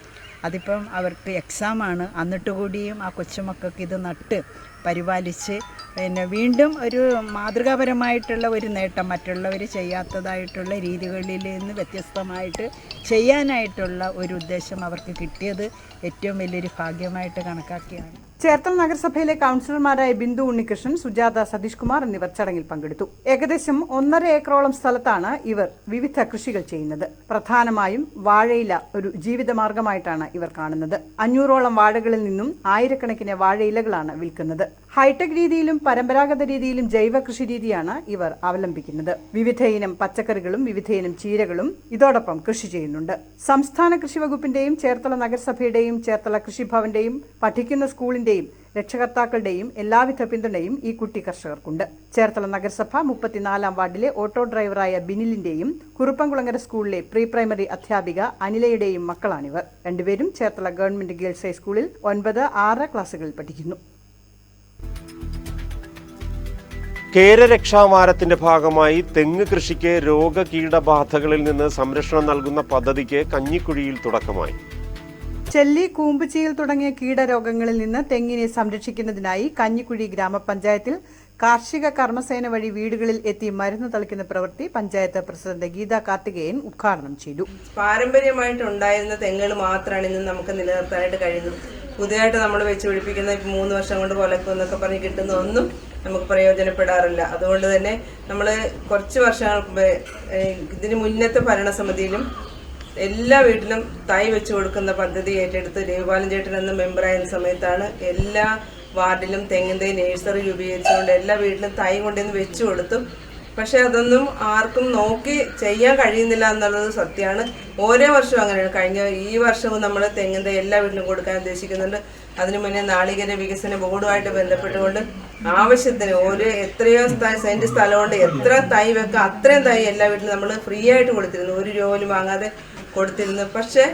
അതിപ്പം അവർക്ക് എക്സാമാണ് എന്നിട്ട് കൂടിയും ആ കൊച്ചുമക്കൾക്ക് ഇത് നട്ട് പരിപാലിച്ച് പിന്നെ വീണ്ടും ഒരു മാതൃകാപരമായിട്ടുള്ള ഒരു നേട്ടം മറ്റുള്ളവർ ചെയ്യാത്തതായിട്ടുള്ള രീതികളിൽ നിന്ന് വ്യത്യസ്തമായിട്ട് ചെയ്യാനായിട്ടുള്ള ഒരു ഉദ്ദേശം അവർക്ക് കിട്ടിയത് ഏറ്റവും വലിയൊരു ഭാഗ്യമായിട്ട് കണക്കാക്കിയാണ്. ചേർത്തല നഗരസഭയിലെ കൗൺസിലർമാരായ ബിന്ദു ഉണ്ണികൃഷ്ണൻ സുജാത സതീഷ് കുമാർ എന്നിവർ ചടങ്ങിൽ പങ്കെടുത്തു. ഏകദേശം ഒന്നര ഏക്കറോളം സ്ഥലത്താണ് ഇവർ വിവിധ കൃഷികൾ ചെയ്യുന്നത്. പ്രധാനമായും വാഴയില ഒരു ജീവിതമാർഗമായിട്ടാണ് ഇവർ കാണുന്നത്. അഞ്ഞൂറോളം വാഴകളിൽ നിന്നും ആയിരക്കണക്കിന് വാഴയിലകളാണ് വിൽക്കുന്നത്. ഹൈടെക് രീതിയിലും പരമ്പരാഗത രീതിയിലും ജൈവ കൃഷി രീതിയാണ് ഇവർ അവലംബിക്കുന്നത്. വിവിധയിനം പച്ചക്കറികളും വിവിധയിനം ചീരകളും ഇതോടൊപ്പം കൃഷി ചെയ്യുന്നുണ്ട്. സംസ്ഥാന കൃഷി വകുപ്പിന്റെയും ചേർത്തല നഗരസഭയുടെയും ചേർത്തല കൃഷിഭവന്റെയും പഠിക്കുന്ന സ്കൂളിന്റെയും രക്ഷകർത്താക്കളുടെയും എല്ലാവിധ പിന്തുണയും ഈ കുട്ടി കർഷകർക്കുണ്ട്. ചേർത്തല നഗരസഭ മുപ്പത്തിനാലാം വാർഡിലെ ഓട്ടോ ഡ്രൈവറായ ബിനിലിന്റെയും കുറുപ്പംകുളങ്ങര സ്കൂളിലെ പ്രീ പ്രൈമറി അധ്യാപിക അനിലയുടെയും മക്കളാണിവർ. രണ്ടുപേരും ചേർത്തല ഗവൺമെന്റ് ഗേൾസ് ഹൈസ്കൂളിൽ ഒൻപത് ആറ് ക്ലാസ്സുകളിൽ പഠിക്കുന്നു. കേരരക്ഷാവാരത്തിന്റെ ഭാഗമായി തെങ്ങ് കൃഷിക്ക് രോഗകീടബാധകളിൽ നിന്ന് സംരക്ഷണം നൽകുന്ന പദ്ധതിക്ക് കഞ്ഞിക്കുഴിയിൽ തുടക്കമായി. ചെല്ലി കൂമ്പുചീൽ തുടങ്ങിയ കീടരോഗങ്ങളിൽ നിന്ന് തെങ്ങിനെ സംരക്ഷിക്കുന്നതിനായി കഞ്ഞിക്കുഴി ഗ്രാമപഞ്ചായത്തിൽ കാർഷിക കർമ്മസേന വഴി വീടുകളിൽ എത്തി മരുന്ന് തളിക്കുന്ന പ്രവൃത്തി പഞ്ചായത്ത് പ്രസിഡന്റ് ഗീത കാർത്തികേയൻ ഉദ്ഘാടനം ചെയ്തു. പാരമ്പര്യമായിട്ട് ഉണ്ടായിരുന്ന തെങ്ങുകൾ മാത്രമാണ് ഇന്ന് നമുക്ക് നിലനിർത്താനായിട്ട് കഴിയുന്നത്. പുതിയതായിട്ട് നമ്മൾ വെച്ച് പിടിപ്പിക്കുന്ന മൂന്ന് വർഷം കൊണ്ട് കൊലക്കും എന്നൊക്കെ പറഞ്ഞ് കിട്ടുന്ന ഒന്നും നമുക്ക് പ്രയോജനപ്പെടാറില്ല. അതുകൊണ്ട് തന്നെ നമ്മൾ കുറച്ച് വർഷങ്ങൾ ഇതിന് മുന്നത്തെ ഭരണസമിതിയിലും എല്ലാ വീട്ടിലും തൈ വെച്ച് കൊടുക്കുന്ന പദ്ധതി ഏറ്റെടുത്ത് രവിപാലൻ ചേട്ടൻ എന്ന മെമ്പറായിരുന്ന സമയത്താണ് എല്ലാ വാർഡിലും തെങ്ങിൻ തൈ നഴ്സറി രൂപീകരിച്ചുകൊണ്ട് എല്ലാ വീട്ടിലും തൈ കൊണ്ടുവന്ന് വെച്ചു കൊടുത്തു. പക്ഷെ അതൊന്നും ആർക്കും നോക്കി ചെയ്യാൻ കഴിയുന്നില്ല എന്നുള്ളത് സത്യമാണ്. ഓരോ വർഷവും അങ്ങനെയാണ്. കഴിഞ്ഞ ഈ വർഷവും നമ്മൾ തെങ്ങിൻ തൈ എല്ലാ വീട്ടിലും കൊടുക്കാൻ ഉദ്ദേശിക്കുന്നുണ്ട്. അതിനു മുന്നേ നാളികേര വികസന ബോർഡുമായിട്ട് ബന്ധപ്പെട്ടുകൊണ്ട് ആവശ്യത്തിന് ഓരോ എത്രയോ സെന്റ് സ്ഥലമുണ്ട്. എത്ര തൈ വെക്കാം അത്രയും തൈ എല്ലാ വീട്ടിലും നമ്മൾ ഫ്രീ ആയിട്ട് കൊടുത്തിരുന്നു. ഒരു രൂപ പോലും വാങ്ങാതെ കൊടുത്തിരുന്നു. പക്ഷേ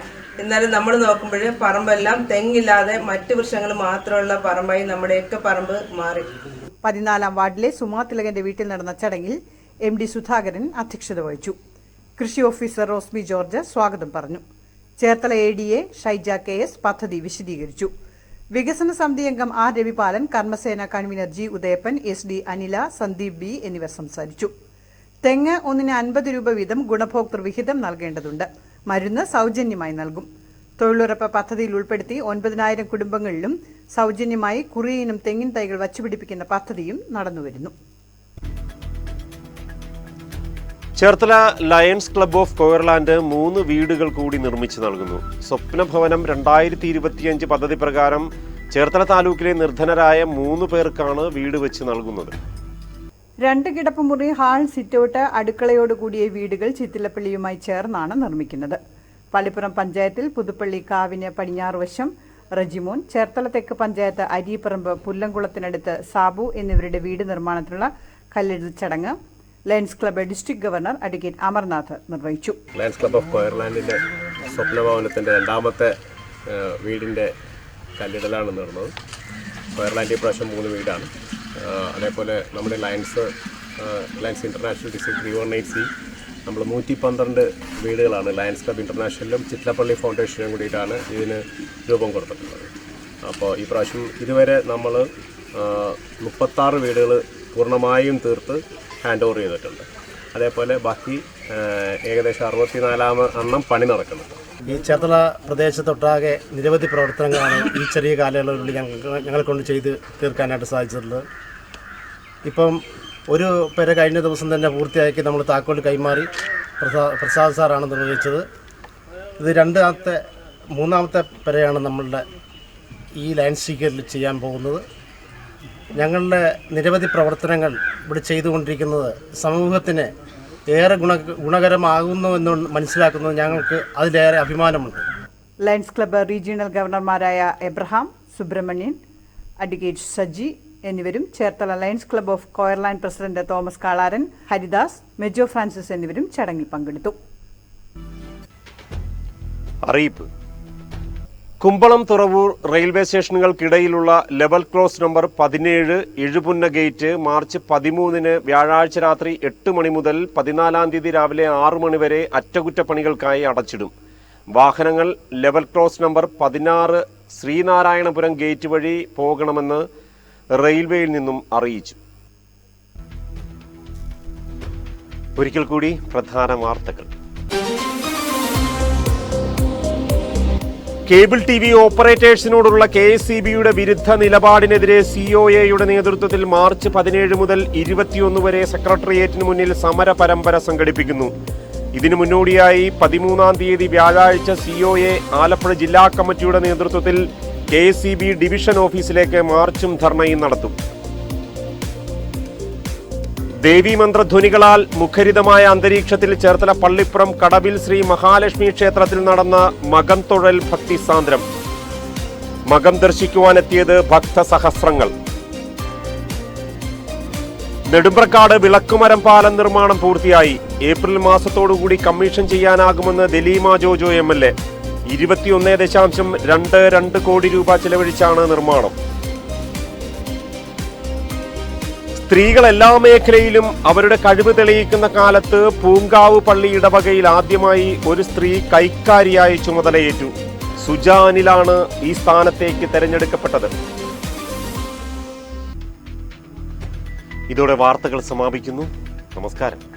എന്നാലും നമ്മൾ നോക്കുമ്പോൾ പറമ്പെല്ലാം തെങ്ങില്ലാതെ മറ്റു വൃക്ഷങ്ങൾ മാത്രമുള്ള പറമ്പായി നമ്മുടെയൊക്കെ പറമ്പ് മാറി. പതിനാലാം വാർഡിലെ സുമാ തിലകന്റെ വീട്ടിൽ നടന്ന ചടങ്ങിൽ എം ഡി സുധാകരൻ അധ്യക്ഷത വഹിച്ചു. കൃഷി ഓഫീസർ റോസ്മി ജോർജ് സ്വാഗതം പറഞ്ഞു. Cherthala A D A Shyja K S പദ്ധതി വിശദീകരിച്ചു. വികസന സമിതി അംഗം ആർ രവിപാലൻ കർമ്മസേന convener G Udayappan S D Anila Sandeep B എന്നിവർ സംസാരിച്ചു. തെങ്ങ് ഒന്നിന് അൻപത് രൂപ വീതം ഗുണഭോക്തൃ വിഹിതം നൽകേണ്ടതുണ്ട്. മരുന്ന് സൗജന്യമായി നൽകും. തൊഴിലുറപ്പ് പദ്ധതിയിൽ ഉൾപ്പെടുത്തി ഒൻപതിനായിരം കുടുംബങ്ങളിലും സൗജന്യമായി കുറിയിനും തെങ്ങിൻ തൈകൾ വച്ചുപിടിപ്പിക്കുന്ന പദ്ധതിയും നടന്നുവരുന്നു. Cherthala lions club of Coirland മൂന്ന് വീടുകൾ കൂടി നിർമ്മിച്ചു നൽകുന്നു. സ്വപ്നഭവനം രണ്ടായിരത്തി ഇരുപത്തിയഞ്ച് പദ്ധതി പ്രകാരം ചേർത്തല താലൂക്കിലെ നിർധനരായ മൂന്ന് പേർക്കാണ് വീട് വെച്ച് നൽകുന്നത്. രണ്ട് കിടപ്പ് മുറി ഹാൾ സിറ്റൗട്ട് അടുക്കളയോട് കൂടിയ വീടുകൾ ചിത്തിലപ്പള്ളിയുമായി ചേർന്നാണ് നിർമ്മിക്കുന്നത്. പള്ളിപ്പുറം പഞ്ചായത്തിൽ പുതുപ്പള്ളി കാവിന് പടിഞ്ഞാറ് വശം റജിമോൻ ചേർത്തല തെക്ക് പഞ്ചായത്ത് അരിപ്പറമ്പ് പുല്ലംകുളത്തിനടുത്ത് സാബു എന്നിവരുടെ വീട് നിർമ്മാണത്തിനുള്ള കല്ലെഴുത്ത് ചടങ്ങ് lions club district governor advocate Amarnath നിർവഹിച്ചു. ലയൺസ് ക്ലബ് ഓഫ് കൊയർലാൻഡിന്റെ സ്വപ്നഭവനത്തിന്റെ രണ്ടാമത്തെ വീടിന്റെ കല്ലിടലാണ് നടന്നത് കൊയർലാൻഡ് ഈ പ്രാവശ്യം മൂന്ന് വീടാണ്. അതേപോലെ നമ്മുടെ Lions Lions International District three one eight C നമ്മൾ നൂറ്റി പന്ത്രണ്ട് വീടുകളാണ് ലയൻസ് ക്ലബ് ഇന്റർനാഷണലും ചിറ്റലപ്പള്ളി ഫൗണ്ടേഷനും കൂടിയിട്ടാണ് ഇതിന് രൂപം കൊടുത്തിട്ടുള്ളത്. അപ്പോൾ ഈ പ്രാവശ്യം ഇതുവരെ നമ്മൾ മുപ്പത്താറ് വീടുകൾ പൂർണമായും തീർത്ത് ഹാൻഡ് ഓവർ ചെയ്തിട്ടുണ്ട്. അതേപോലെ ബാക്കി ഏകദേശം ഏകദേശം അറുപത്തിനാലാമ എണ്ണം പണി നടക്കുന്നുണ്ട്. ഈ ചേർത്തല പ്രദേശത്തൊട്ടാകെ നിരവധി പ്രവർത്തനങ്ങളാണ് ഈ ചെറിയ കാലയളവിൽ ഞങ്ങൾ ഞങ്ങളെ കൊണ്ട് ചെയ്ത് തീർക്കാനായിട്ട് സാധിച്ചിട്ടുള്ളത്. ഇപ്പം ഒരു പേരെ കഴിഞ്ഞ ദിവസം തന്നെ പൂർത്തിയാക്കി നമ്മൾ താക്കോൽ കൈമാറി പ്രസാദ് പ്രസാദ് സാറാണ് നിർവഹിച്ചത്. ഇത് രണ്ടാമത്തെ മൂന്നാമത്തെ പെരയാണ് നമ്മളുടെ ഈ ലാൻഡ് സ്റ്റിക്കറിൽ ചെയ്യാൻ പോകുന്നത്. ഞങ്ങളുടെ നിരവധി പ്രവർത്തനങ്ങൾ ഇവിടെ ചെയ്തുകൊണ്ടിരിക്കുന്നത് സമൂഹത്തിന് ഏറെ ഗുണ ഗുണകരമാകുന്നു എന്ന് മനസ്സിലാക്കുന്നത് ഞങ്ങൾക്ക് അതിലേറെ അഭിമാനമുണ്ട്. ലയൺസ് ക്ലബ്ബ് റീജിയണൽ ഗവർണർമാരായ എബ്രഹാം സുബ്രഹ്മണ്യൻ അഡ്വക്കേറ്റ് സജി എന്നിവരും Cherthala lions club of Coirland president Thomas Kalaran Haridas Mejo Francis എന്നിവരും ചടങ്ങിൽ പങ്കെടുത്തു. അറിയിപ്പ്. കുമ്പളം തുറവൂർ റെയിൽവേ സ്റ്റേഷനുകൾക്കിടയിലുള്ള ലെവൽ ക്രോസ് നമ്പർ പതിനേഴ് എഴുപുന്ന ഗേറ്റ് മാർച്ച് പതിമൂന്നിന് വ്യാഴാഴ്ച രാത്രി എട്ട് മണി മുതൽ പതിനാലാം തീയതി രാവിലെ ആറു മണി വരെ അറ്റകുറ്റപ്പണികൾക്കായി അടച്ചിടും. വാഹനങ്ങൾ ലെവൽ ക്രോസ് നമ്പർ പതിനാറ് ശ്രീനാരായണപുരം ഗേറ്റ് വഴി പോകണമെന്ന് റെയിൽവേയിൽ നിന്നും അറിയിച്ചു. ഒരിക്കൽ കൂടി പ്രധാന വാർത്തകൾ. കേബിൾ ടി വി ഓപ്പറേറ്റേഴ്സിനോടുള്ള കെ എസ് സി ബിയുടെ വിരുദ്ധ നിലപാടിനെതിരെ സി ഒ എയുടെ നേതൃത്വത്തിൽ മാർച്ച് പതിനേഴ് മുതൽ ഇരുപത്തിയൊന്ന് വരെ സെക്രട്ടേറിയറ്റിന് മുന്നിൽ സമര പരമ്പര സംഘടിപ്പിക്കുന്നു. ഇതിനു മുന്നോടിയായി പതിമൂന്നാം തീയതി വ്യാഴാഴ്ച സി ഒ എ ആലപ്പുഴ ജില്ലാ കമ്മിറ്റിയുടെ നേതൃത്വത്തിൽ K S C B division ഓഫീസിലേക്ക് മാർച്ചും ധർണയും നടത്തും. ദേവീമന്ത്രധ്വനികളാൽ മുഖരിതമായ അന്തരീക്ഷത്തിൽ ചേർത്തല പള്ളിപ്പുറം കടവിൽ ശ്രീ മഹാലക്ഷ്മി ക്ഷേത്രത്തിൽ നടന്ന മകം തൊഴൽ ഭക്തിസാന്ദ്രം മകം ദർശിക്കുവാനെത്തിയത് ഭക്തസഹസ്രങ്ങൾ നെടുമ്പ്രക്കാട് വിളക്കുമരം പാലം നിർമ്മാണം പൂർത്തിയായി. ഏപ്രിൽ മാസത്തോടുകൂടി കമ്മീഷൻ ചെയ്യാനാകുമെന്ന് Daleema Jojo M L A. ദശാംശം രണ്ട് രണ്ട് കോടി രൂപ ചെലവഴിച്ചാണ് നിർമ്മാണം. സ്ത്രീകൾ എല്ലാ മേഖലയിലും അവരുടെ കഴിവ് തെളിയിക്കുന്ന കാലത്ത് പൂങ്കാവ് പള്ളി ഇടവകയിൽ ആദ്യമായി ഒരു സ്ത്രീ കൈക്കാരിയായി ചുമതലയേറ്റു. സുജാനിലാണ് ഈ സ്ഥാനത്തേക്ക് തെരഞ്ഞെടുക്കപ്പെട്ടത്. ഇതോടെ വാർത്തകൾ സമാപിക്കുന്നു. നമസ്കാരം.